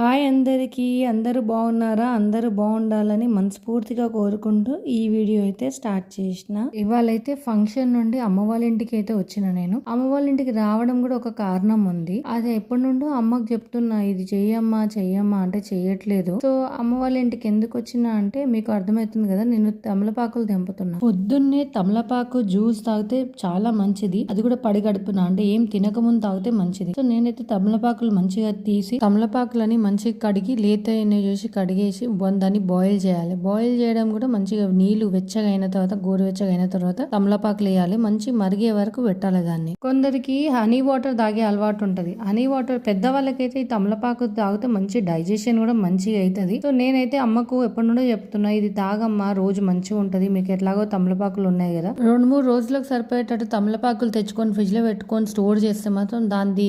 Hi అందరికీ అందరూ బాగున్నారా? అందరూ బాగుండాలని మనస్ఫూర్తిగా కోరుకుంటూ ఈ వీడియో అయితే స్టార్ట్ చేసిన. ఇవాళైతే ఫంక్షన్ నుండి అమ్మ వాళ్ళ ఇంటికి అయితే వచ్చిన నేను. అమ్మ వాళ్ళ ఇంటికి రావడం కూడా ఒక కారణం ఉంది. అది ఎప్పటి నుండో అమ్మకు చెప్తున్నా ఇది చెయ్యమ్మా చెయ్యమ్మా అంటే చెయ్యట్లేదు. సో అమ్మ వాళ్ళ ఇంటికి ఎందుకు వచ్చినా అంటే మీకు అర్థమవుతుంది కదా నేను తమలపాకులు తెంపుతున్నా. పొద్దున్నే తమలపాకు జ్యూస్ తాగితే చాలా మంచిది. అది కూడా పడిగడుపున. అంటే ఏం తినకముందు తాగితే మంచిది. సో నేనైతే తమలపాకులు మంచిగా తీసి తమలపాకులని మంచిగా కడిగి లేత అయినవి చూసి కడిగేసి దాన్ని బాయిల్ చేయాలి. బాయిల్ చేయడం కూడా మంచిగా నీళ్ళు వెచ్చగా అయిన తర్వాత గోరువెచ్చగా అయిన తర్వాత తమలపాకులు వేయాలి. మంచి మరిగే వరకు పెట్టాలి దాన్ని. కొందరికి హనీ వాటర్ తాగే అలవాటు ఉంటుంది. హనీ వాటర్ పెద్ద వాళ్ళకైతే ఈ తమలపాకు తాగితే మంచి డైజెషన్ కూడా మంచిగా అవుతుంది సో నేనైతే అమ్మకు ఎప్పటి నుండో చెప్తున్నా ఇది తాగమ్మా రోజు మంచిగా ఉంటుంది. మీకు ఎట్లాగో తమలపాకులు ఉన్నాయి కదా. రెండు మూడు రోజులకు సరిపోయేటట్టు తమలపాకులు తెచ్చుకొని ఫ్రిడ్జ్లో పెట్టుకొని స్టోర్ చేస్తే మాత్రం దాని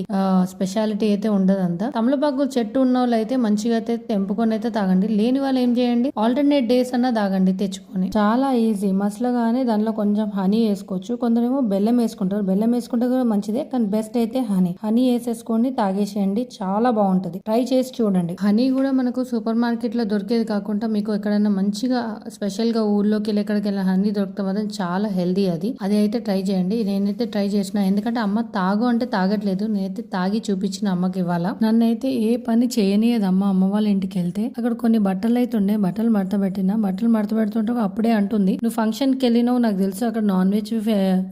స్పెషాలిటీ అయితే ఉండదంతా తమలపాకులు చెట్టు ఉన్న వాళ్ళు అయితే మంచిగా అయితే తెంపుకొని అయితే తాగండి. లేని వాళ్ళు ఏం చేయండి? ఆల్టర్నేట్ డేస్ అన్న తాగండి తెచ్చుకొని. చాలా ఈజీ మసలగానే దానిలో కొంచెం హనీ వేసుకోవచ్చు. కొందరేమో బెల్లం వేసుకుంటారు. బెల్లం వేసుకుంటే కూడా మంచిదే కానీ బెస్ట్ అయితే హనీ హనీ వేసేసుకోండి తాగేసేయండి. చాలా బాగుంటది. ట్రై చేసి చూడండి. హనీ కూడా మనకు సూపర్ మార్కెట్లో దొరికేది కాకుండా మీకు ఎక్కడైనా మంచిగా స్పెషల్గా ఊర్లోకి వెళ్ళి ఎక్కడికి వెళ్ళిన హనీ దొరికితే చాలా హెల్దీ అది. అది అయితే ట్రై చేయండి. నేనైతే ట్రై చేసిన ఎందుకంటే అమ్మ తాగు అంటే తాగట్లేదు. నేనైతే తాగి చూపించిన అమ్మకి ఇవ్వాల. నన్నైతే ఏ పని చేయ అమ్మ అమ్మ వాళ్ళ ఇంటికి వెళ్తే అక్కడ కొన్ని బట్టలు అయితే ఉండే బట్టలు మడత పెట్టిన బట్టలు మడత పెడుతుంటే అప్పుడే అంటుంది నువ్వు ఫంక్షన్కి వెళ్ళినావు నాకు తెలుసు అక్కడ నాన్ వెజ్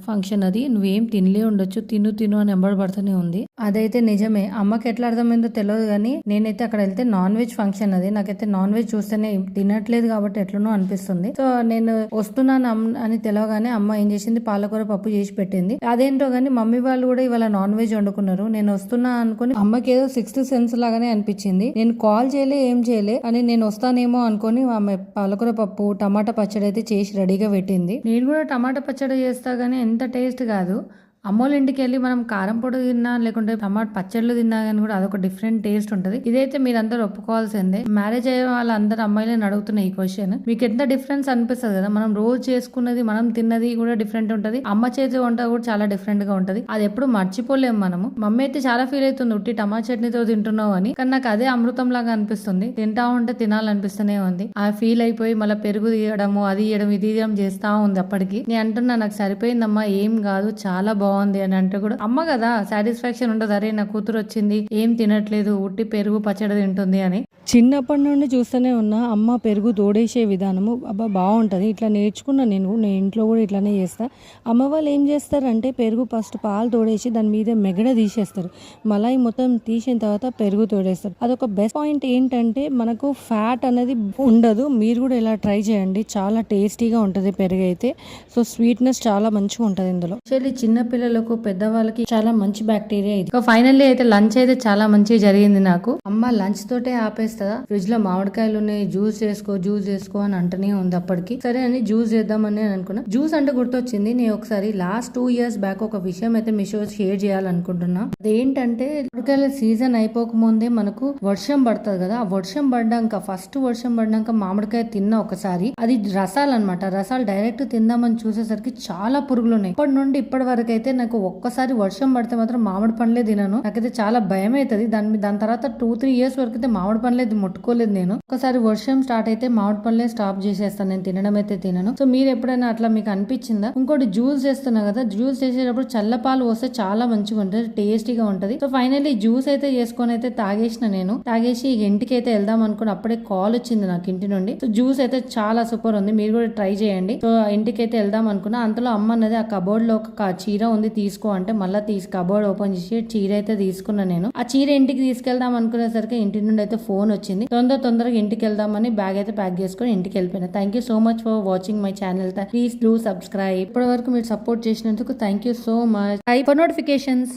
ఫంక్షన్ అది నువ్వేం తినలే ఉండొచ్చు తిను తిను అని ఎంబడబడుతూనే ఉంది. అదైతే నిజమే. అమ్మకి ఎట్లా అర్థమైందో తెలియదు కానీ నేనైతే అక్కడ వెళ్తే నాన్ వెజ్ ఫంక్షన్ అది. నాకైతే నాన్ వెజ్ చూస్తేనే తినట్లేదు కాబట్టి ఎట్లనో అనిపిస్తుంది. సో నేను వస్తున్నాను అమ్- అని తెలవగానే అమ్మ ఏం చేసింది? పాలకూర పప్పు చేసి పెట్టింది. అదేంటో గానీ మమ్మీ వాళ్ళు కూడా ఇవాళ నాన్ వెజ్ వండుకున్నారు. నేను వస్తున్నా అనుకుని అమ్మకి ఏదో సిక్స్త్ సెన్స్ లాగానే అనిపించింది. నేను కాల్ చేయలే ఏం చేయలే అని నేను వస్తానేమో అనుకుని ఆమె పాలకూర పప్పు టమాటా పచ్చడి అయితే చేసి రెడీగా పెట్టింది. నేను కూడా టమాటా పచ్చడి చేస్తా గానీ ఎంత టేస్ట్ కాదు. అమ్మోళ్ళ ఇంటికి వెళ్ళి మనం కారం పొడి తిన్నా లేకుంటే టమాటా పచ్చళ్ళు తిన్నా కానీ కూడా అదొక డిఫరెంట్ టేస్ట్ ఉంటుంది. ఇదైతే మీరందరూ ఒప్పుకోవాల్సిందే. మ్యారేజ్ అయ్యే వాళ్ళందరూ అమ్మాయిలను అడుగుతున్న ఈ క్వశ్చన్ మీకు ఎంత డిఫరెన్స్ అనిపిస్తుంది కదా? మనం రోజు చేసుకున్నది మనం తిన్నది కూడా డిఫరెంట్ ఉంటుంది. అమ్మ చేతి వంట కూడా చాలా డిఫరెంట్గా ఉంటది. అది ఎప్పుడు మర్చిపోలేము మనము. మమ్మీ అయితే చాలా ఫీల్ అవుతుంది ఉట్టి టమాటా చట్నీతో తింటున్నావు అని. కానీ నాకు అదే అమృతం లాగా అనిపిస్తుంది. తింటా ఉంటే తినాలనిపిస్తూనే ఉంది. ఆ ఫీల్ అయిపోయి మళ్ళీ పెరుగు తీయడము అది ఇయడం ఇది తీయడం చేస్తా ఉంది అప్పటికి. నేను అంటున్నా నాకు సరిపోయిందమ్మా ఏం కాదు చాలా బాగుంది. అని అంటే కూడా అమ్మ కదా సాటిస్ఫాక్షన్ ఉండదు. అరే నా కూతురు వచ్చింది ఏం తినట్లేదు ఉట్టి పెరుగు పచ్చడి తింటుంది అని. చిన్నప్పటి నుండి చూస్తూనే ఉన్నా అమ్మ పెరుగు తోడేసే విధానము అబ్బా బాగుంటుంది. ఇట్లా నేర్చుకున్నా నేను నేను ఇంట్లో కూడా ఇట్లానే చేస్తా. అమ్మ వాళ్ళు ఏం చేస్తారంటే పెరుగు ఫస్ట్ పాలు తోడేసి దాని మీద మెగడ తీసేస్తారు. మలాయి మొత్తం తీసిన తర్వాత పెరుగు తోడేస్తారు. అదొక బెస్ట్ పాయింట్ ఏంటంటే మనకు ఫ్యాట్ అనేది ఉండదు. మీరు కూడా ఇలా ట్రై చేయండి. చాలా టేస్టీగా ఉంటుంది పెరుగు అయితే సో స్వీట్నెస్ చాలా మంచిగా ఉంటుంది ఇందులో. చిన్న చిన్నపిల్లలకు పెద్దవాళ్ళకి చాలా మంచి బ్యాక్టీరియా ఇది. ఫైనల్లీ అయితే లంచ్ అయితే చాలా మంచిగా జరిగింది నాకు. అమ్మ లంచ్ తోటే ఆపేస్తా ఫ్రిడ్జ్లో మామిడికాయలు ఉన్నాయి జ్యూస్ చేసుకో జ్యూస్ చేసుకో అని అంటనే ఉంది అప్పటికి. సరే అని జ్యూస్ చేద్దామని నేను అనుకున్నా. జ్యూస్ అంటే గుర్తొచ్చింది నేను ఒకసారి లాస్ట్ టూ ఇయర్స్ బ్యాక్ ఒక విషయం అయితే మీషో షేర్ చేయాలనుకుంటున్నా. అదేంటంటే మామిడికాయల సీజన్ అయిపోక ముందే మనకు వర్షం పడుతుంది కదా ఆ వర్షం పడ్డాక ఫస్ట్ వర్షం పడ్డాక మామిడికాయ తిన్న ఒకసారి. అది రసాలు అనమాట రసాలు డైరెక్ట్ తిందామని చూసేసరికి చాలా పురుగులు ఉన్నాయి ఇప్పటి నుండి ఇప్పటి వరకు అయితే నాకు ఒక్కసారి వర్షం పడితే మాత్రం మామిడి పండ్లే తినను. నాకైతే చాలా భయం అవుతుంది దాని దాని తర్వాత టూ త్రీ ఇయర్స్ వరకు అయితే మామిడి పండ్లే ముట్టుకోలేదు నేను. ఒకసారి వర్షం స్టార్ట్ అయితే మామిడి పండ్లే స్టాప్ చేసేస్తాను నేను తినడం అయితే తినను. సో మీరు ఎప్పుడైనా అట్లా మీకు అనిపించిందా? ఇంకోటి జ్యూస్ చేస్తున్నా కదా జ్యూస్ చేసేటప్పుడు చల్లపాలు వస్తే చాలా మంచిగా ఉంటుంది టేస్టీగా ఉంటది. సో ఫైనల్లీ జ్యూస్ అయితే చేసుకొని అయితే తాగేసిన నేను. తాగేసి ఇంటికి అయితే వెళ్దాం అనుకుని అప్పుడే కాల్ వచ్చింది నాకు ఇంటి నుండి. సో జ్యూస్ అయితే చాలా సూపర్ ఉంది. మీరు కూడా ట్రై చేయండి. సో ఇంటికి అయితే వెళ్దాం అనుకున్నా. అంతలో అమ్మ అన్నది ఆ కబోర్డ్లో ఒక చీర ఉంది. తీసుకో అంటే మళ్ళీ తీసి కబోర్డ్ ఓపెన్ చేసి చీర అయితే తీసుకున్నా నేను. ఆ చీర ఇంటికి తీసుకెళ్దాం అనుకునేసరికి ఇంటి నుండి అయితే ఫోన్ వచ్చింది. తొందర తొందరగా ఇంటికి వెళ్దామని బ్యాగ్ అయితే ప్యాక్ చేసుకొని ఇంటికి వెళ్ళిపోయినా. Thank you so much for watching my channel please do subscribe ఇప్పటి వరకు మీరు సపోర్ట్ చేసినందుకు thank you so much for notifications